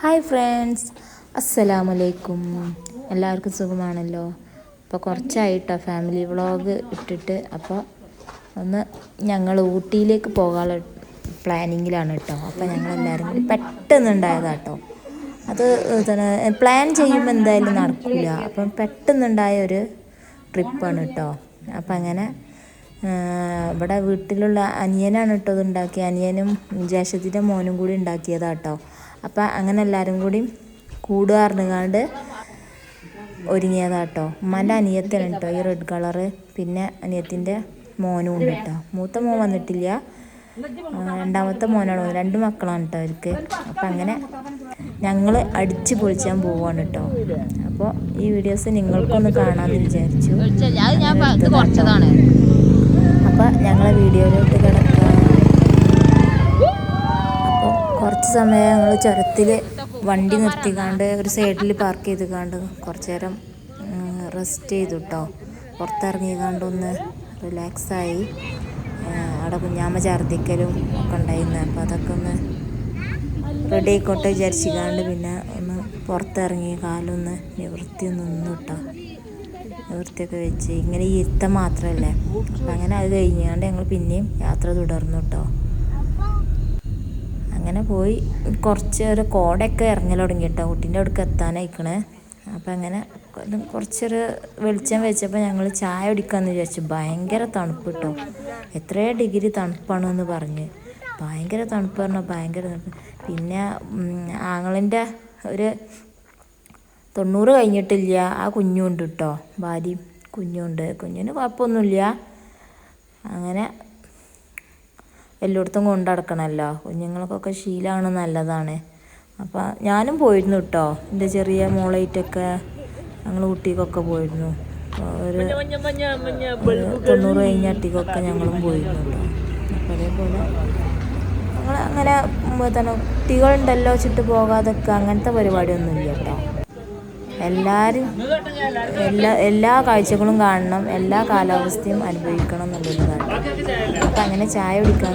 Hi friends. അസ്സലാമലൈക്കും. എല്ലാവർക്കും സുഖമാണല്ലോ? അപ്പോൾ കുറച്ചായിട്ടോ ഫാമിലി വ്ളോഗ് ഇട്ടിട്ട്. അപ്പോൾ ഒന്ന് ഞങ്ങൾ ഊട്ടിയിലേക്ക് പോകാനുള്ള പ്ലാനിങ്ങിലാണ് കേട്ടോ. അപ്പോൾ ഞങ്ങൾ എല്ലാവരും കൂടി പെട്ടെന്നുണ്ടായതാട്ടോ. അത് തന്നെ പ്ലാൻ ചെയ്യുമ്പോൾ എന്തായാലും നടക്കില്ല അപ്പം പെട്ടെന്നുണ്ടായ ഒരു ട്രിപ്പാണ് കേട്ടോ. അപ്പം അങ്ങനെ ഇവിടെ വീട്ടിലുള്ള അനിയനാണ് കേട്ടോ ഇത് ഉണ്ടാക്കിയത് അനിയനും ജേഷത്തിന്റെ മോനും കൂടി ഉണ്ടാക്കിയതാ കേട്ടോ അപ്പം അങ്ങനെ എല്ലാവരും കൂടി കൂടുകാർന്നുകാണ്ട് ഒരുങ്ങിയതാട്ടോ. കേട്ടോ ഉമ്മാന്റെ അനിയത്തിയാണ് കേട്ടോ ഈ റെഡ് കളറ് പിന്നെ അനിയത്തിന്റെ മോനും ഉണ്ട് കേട്ടോ. മൂത്ത മോൻ വന്നിട്ടില്ല. രണ്ടാമത്തെ മോനാണ്. രണ്ട് മക്കളാണ് കേട്ടോ അവർക്ക്. അപ്പം അങ്ങനെ ഞങ്ങൾ അടിച്ച് പൊളിച്ചാൻ പോവാണ് കേട്ടോ. അപ്പോൾ ഈ വീഡിയോസ് നിങ്ങൾക്കൊന്ന് കാണാമെന്ന് വിചാരിച്ചു. അപ്പോൾ ഞങ്ങളെ വീഡിയോയിലോട്ട് കിടക്കാം കുറച്ച് സമയം ഞങ്ങൾ ചുരത്തിൽ വണ്ടി നിർത്തിക്കാണ്ട് ഒരു സൈഡിൽ പാർക്ക് ചെയ്ത് കാണ്ട് കുറച്ച് നേരം റെസ്റ്റ് ചെയ്തു കേട്ടോ പുറത്തിറങ്ങിക്കാണ്ട് ഒന്ന് റിലാക്സായി അവിടെ കുഞ്ഞാമ്മ ഛർദ്ദിക്കലും ഒക്കെ ഉണ്ടായിരുന്നു. അപ്പോൾ അതൊക്കെ ഒന്ന് റെഡി ആയിക്കോട്ടെ വിചാരിച്ചിക്കാണ്ട് പിന്നെ ഒന്ന് പുറത്തിറങ്ങി കാലൊന്ന് നിവൃത്തി നിന്നു കേട്ടോ നിവൃത്തിയൊക്കെ വെച്ച്. ഇങ്ങനെ ഇരുത്തം മാത്രമല്ലേ അപ്പം അങ്ങനെ അത് കഴിഞ്ഞാണ്ട് ഞങ്ങൾ പിന്നെയും യാത്ര തുടർന്നു കേട്ടോ അങ്ങനെ പോയി. കുറച്ച് ഒരു കോടയൊക്കെ ഇറങ്ങൽ തുടങ്ങി കേട്ടോ കുട്ടീന്റെ അവിടേക്ക് എത്താനായിക്കണേ. അപ്പം അങ്ങനെ കുറച്ചൊരു വെളിച്ചം വെച്ചപ്പോൾ ഞങ്ങൾ ചായ കുടിക്കാമെന്ന് വിചാരിച്ചു. ഭയങ്കര തണുപ്പ് കേട്ടോ. എത്ര ഡിഗ്രി തണുപ്പാണെന്ന് പറഞ്ഞ്. ഭയങ്കര തണുപ്പ് പറഞ്ഞാൽ ഭയങ്കര തണുപ്പ്. പിന്നെ ആങ്ങളിന്റെ ഒരു തൊണ്ണൂറ് കഴിഞ്ഞിട്ടില്ല. ആ കുഞ്ഞുണ്ട് കേട്ടോ ഭാര്യയും കുഞ്ഞുണ്ട്. കുഞ്ഞിന് കുഴപ്പമൊന്നുമില്ല. അങ്ങനെ എല്ലായിടത്തും കൊണ്ടു നടക്കണമല്ലോ കുഞ്ഞുങ്ങൾക്കൊക്കെ ശീലമാണ് നല്ലതാണ്. അപ്പം ഞാനും പോയിരുന്നു കേട്ടോ എന്റെ ചെറിയ മോളായിട്ടൊക്കെ ഞങ്ങൾ ഊട്ടിക്കൊക്കെ പോയിരുന്നു. ഒരു തൊണ്ണൂറ് കഴിഞ്ഞ അട്ടിക്കൊക്കെ ഞങ്ങളും പോയിരുന്നു കേട്ടോ അപ്പോൾ അതേപോലെ ഞങ്ങൾ അങ്ങനെ തന്നെ കുട്ടികളുണ്ടല്ലോ ചുറ്റു പോകാതൊക്കെ അങ്ങനത്തെ പരിപാടിയൊന്നുമില്ല കേട്ടോ എല്ലാവരും എല്ലാ എല്ലാ കാഴ്ചകളും കാണണം എല്ലാ കാലാവസ്ഥയും അനുഭവിക്കണം എന്നുള്ളതാണ് അപ്പം അങ്ങനെ ചായ കുടിക്കാൻ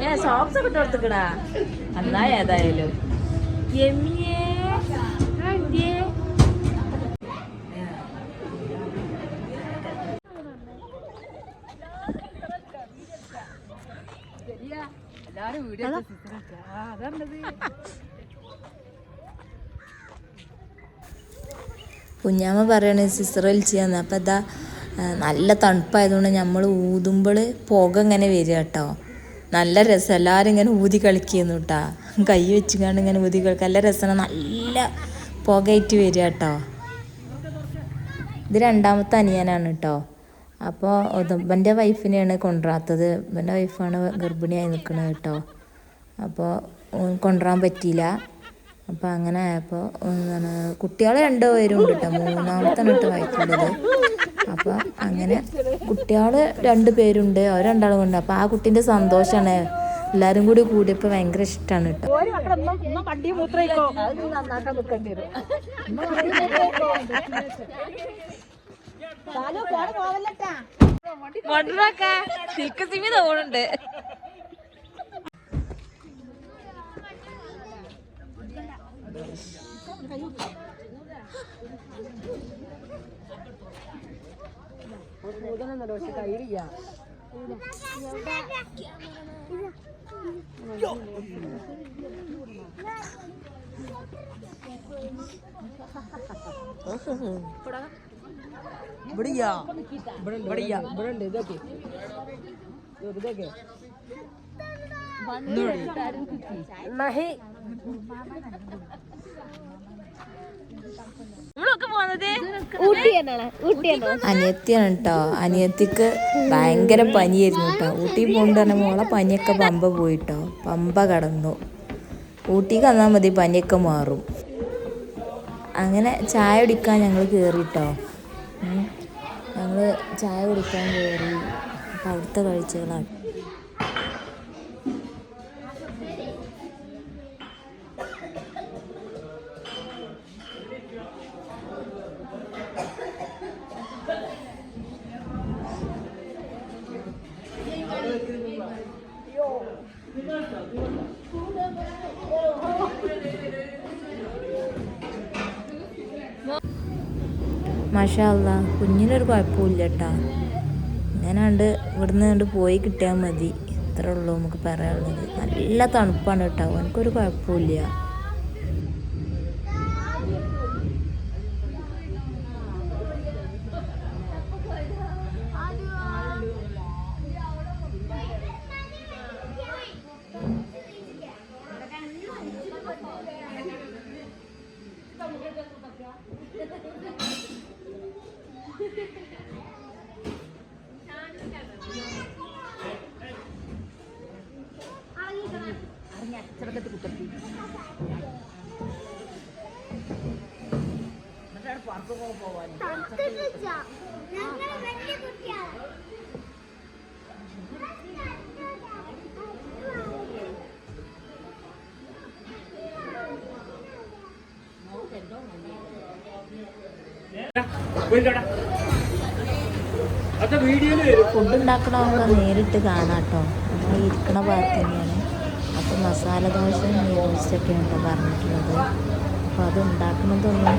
ഏ സോക്സ് ഒക്കെ കൊടുത്തുക്കടാ. എന്നാ ഏതായാലും. എമ്മിയേ ആന്റിയേ. കുഞ്ഞാമ്മ പറയണേ സിസ്റ്റർ വലിച്ചാന്ന് അപ്പം ഇതാ ആ, നല്ല തണുപ്പായതുകൊണ്ട് നമ്മൾ ഊതുമ്പോൾ പുക ഇങ്ങനെ വരിക കേട്ടോ. നല്ല രസം. എല്ലാവരും ഇങ്ങനെ ഊതി കളിക്കുന്നു കേട്ടോ. കൈ വെച്ചുകൊണ്ട് ഇങ്ങനെ ഊതി കളിക്കുക നല്ല രസമാണ്. നല്ല പുകയായിട്ട് വരിക കേട്ടോ. ഇത് രണ്ടാമത്തെ അനിയനാണ് കേട്ടോ. അപ്പോൾ ഉദുമ്പന്റെ വൈഫിനെയാണ് കൊണ്ടുവരാത്തത്. ഉദുമ്പന്റെ വൈഫാണ് ഗർഭിണിയായി നിൽക്കുന്നത് കേട്ടോ. അപ്പോൾ കൊണ്ടുവരാൻ പറ്റിയില്ല. അപ്പോൾ അങ്ങനെ ആയപ്പോൾ എന്താണ് കുട്ടികൾ രണ്ടു പേരും ഉണ്ട് കേട്ടോ. മൂന്നാമത്തെ ഇട്ട് വയറ്റുള്ളത് അപ്പോൾ അങ്ങനെ കുട്ടികൾ രണ്ട് പേരുണ്ട്. അവർ രണ്ടാളും ഉണ്ട്. അപ്പോൾ ആ കുട്ടീന്റെ സന്തോഷമാണ് എല്ലാവരും കൂടി കൂടിയപ്പോൾ ഭയങ്കര ഇഷ്ടമാണ് കേട്ടോ Thank you. കൂതണെന്നുണ്ട് പക്ഷെ കയ്യിലില്ല. ഇവിടെയാ. ഇവിടെയാ ഇവിടെ ഉണ്ട് ഇതൊക്കെ. ഇതൊക്കെ. നഹി അനിയത്തിയാണ് കേട്ടോ അനിയത്തിക്ക് ഭയങ്കര പനിയായിരുന്നു കേട്ടോ ഊട്ടി പോകണ്ട തന്നെ മോളെ പനിയൊക്കെ പമ്പ പോയിട്ടോ പമ്പ കടന്നു. ഊട്ടിക്ക് വന്നാൽ മതി പനിയൊക്കെ മാറും. അങ്ങനെ ചായ കുടിക്കാൻ ഞങ്ങൾ കയറിട്ടോ ഞങ്ങൾ ചായ കുടിക്കാൻ കയറി അവിടുത്തെ കാഴ്ചകളാണ് മഷാല്ല കുഞ്ഞിനൊരു കുഴപ്പമില്ല കേട്ടോ ഞാനാണ്ട് ഇവിടുന്ന് കണ്ട് പോയി കിട്ടിയാൽ മതി. ഇത്രേ ഉള്ളൂ നമുക്ക് പറയാനുള്ളത്. നല്ല തണുപ്പാണ് കേട്ടോ. എനിക്കൊരു കുഴപ്പമില്ല. ഞങ്ങൾ വലിയ കുട്ടിയാണ് ഫുഡ് ഉണ്ടാക്കണമൊക്കെ നേരിട്ട് കാണാട്ടോ. നമ്മൾ ഇരിക്കണ ഭാഗത്ത് തന്നെയാണ്. അപ്പോൾ മസാല ദോശ കേട്ടോ പറഞ്ഞിട്ടുള്ളത്. അപ്പോൾ അത് ഉണ്ടാക്കുന്നതൊന്നും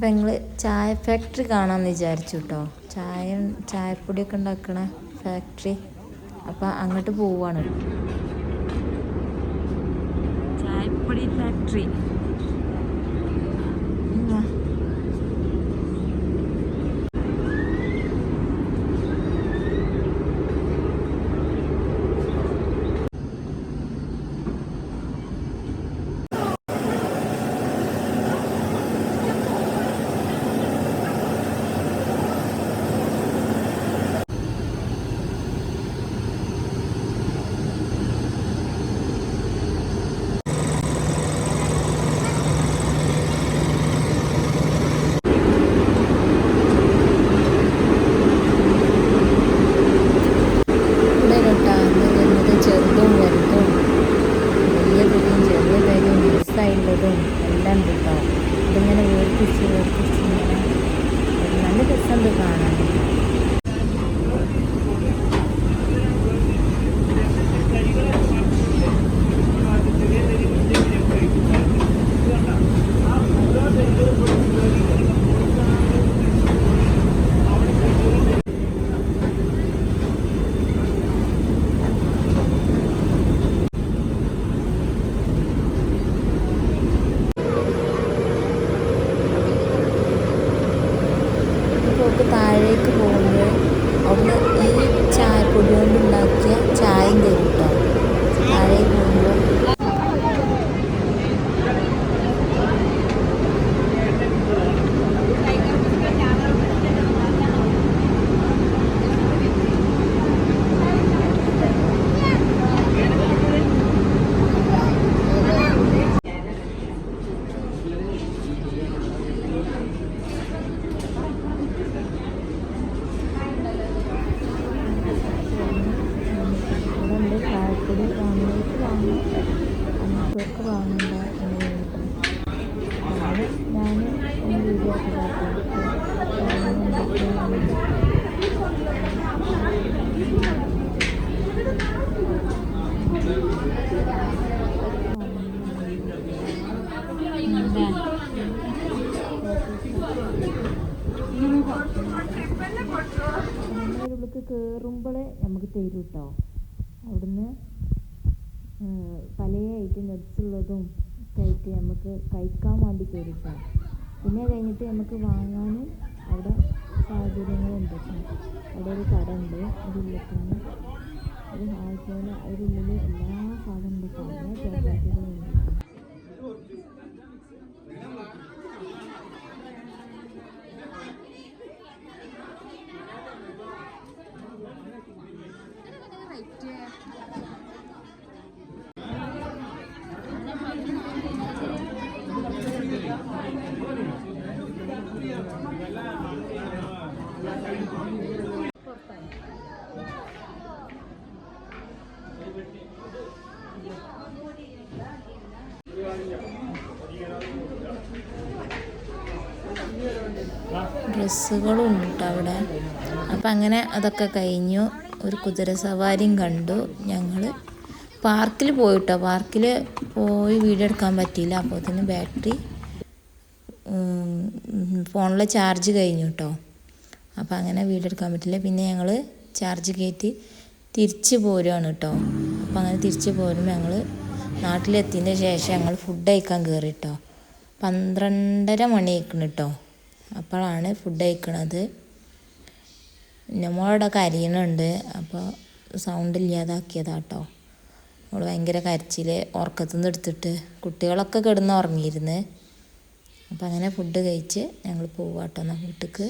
അപ്പം ഞങ്ങൾ ചായ ഫാക്ടറി കാണാമെന്ന് വിചാരിച്ചു കേട്ടോ ചായ ചായപ്പൊടിയൊക്കെ ഉണ്ടാക്കണ ഫാക്ടറി അപ്പം അങ്ങോട്ട് പോവാണ്. ചായപ്പൊടി ഫാക്ടറി കയറുമ്പോൾ നമുക്ക് തരും കേട്ടോ അവിടുന്ന് പല ഐറ്റം ഉള്ളതും ഒക്കെ ആയിട്ട് നമുക്ക് കഴിക്കാൻ വേണ്ടി തരും കേട്ടോ പിന്നെ കഴിഞ്ഞിട്ട് നമുക്ക് വാങ്ങാനും അവിടെ സാഹചര്യങ്ങളുണ്ട്. അവിടെ ഒരു കട ഉണ്ട് അതിന്റെ തന്നെ ഒരു ഹാൾ പോലെ അതിനുള്ളിൽ എല്ലാ സാധനവും ഉണ്ട്. ഡ്രസ്സുകളും ഉണ്ട് അവിടെ. അപ്പം അങ്ങനെ അതൊക്കെ കഴിഞ്ഞു. ഒരു കുതിര സവാരിയും കണ്ടു. ഞങ്ങൾ പാർക്കിൽ പോയിട്ടോ? പാർക്കിൽ പോയി വീഡിയോ എടുക്കാൻ പറ്റിയില്ല. അപ്പോൾ തന്നെ ബാറ്ററി ഫോണിലെ ചാർജ് കഴിഞ്ഞു കേട്ടോ. അപ്പോൾ അങ്ങനെ വീടെടുക്കാൻ പറ്റില്ല. പിന്നെ ഞങ്ങൾ ചാർജ് കയറ്റി തിരിച്ച് പോരുകയാണ് കേട്ടോ. അപ്പോൾ അങ്ങനെ തിരിച്ച് പോരുമ്പോൾ ഞങ്ങൾ നാട്ടിലെത്തിയതിന്റെ ശേഷം ഞങ്ങൾ ഫുഡ് കഴിക്കാൻ കയറി കേട്ടോ. പന്ത്രണ്ടര മണി കഴിക്കണം കേട്ടോ. അപ്പോഴാണ് ഫുഡ് കഴിക്കണത്. നമ്മളവിടെ കരയണുണ്ട്. അപ്പോൾ സൗണ്ട് ഇല്ലാതാക്കിയതാട്ടോ നമ്മൾ ഭയങ്കര കരച്ചിൽ ഉറക്കത്തു നിന്ന് എടുത്തിട്ട് കുട്ടികളൊക്കെ കിടന്ന് ഉറങ്ങിയിരുന്ന്. അപ്പോൾ അങ്ങനെ ഫുഡ് കഴിച്ച് ഞങ്ങൾ പോവാട്ടോ എന്നാൽ വീട്ടിക്ക്.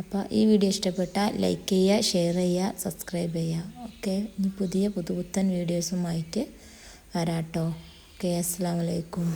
അപ്പോൾ ഈ വീഡിയോ ഇഷ്ടപ്പെട്ടാൽ ലൈക്ക് ചെയ്യുക ഷെയർ ചെയ്യുക സബ്സ്ക്രൈബ് ചെയ്യുക ഓക്കെ ഇനി പുതിയ പുതുപുത്തൻ വീഡിയോസുമായിട്ട് വരാട്ടോ. ഓക്കെ അസ്സാം വലൈക്കും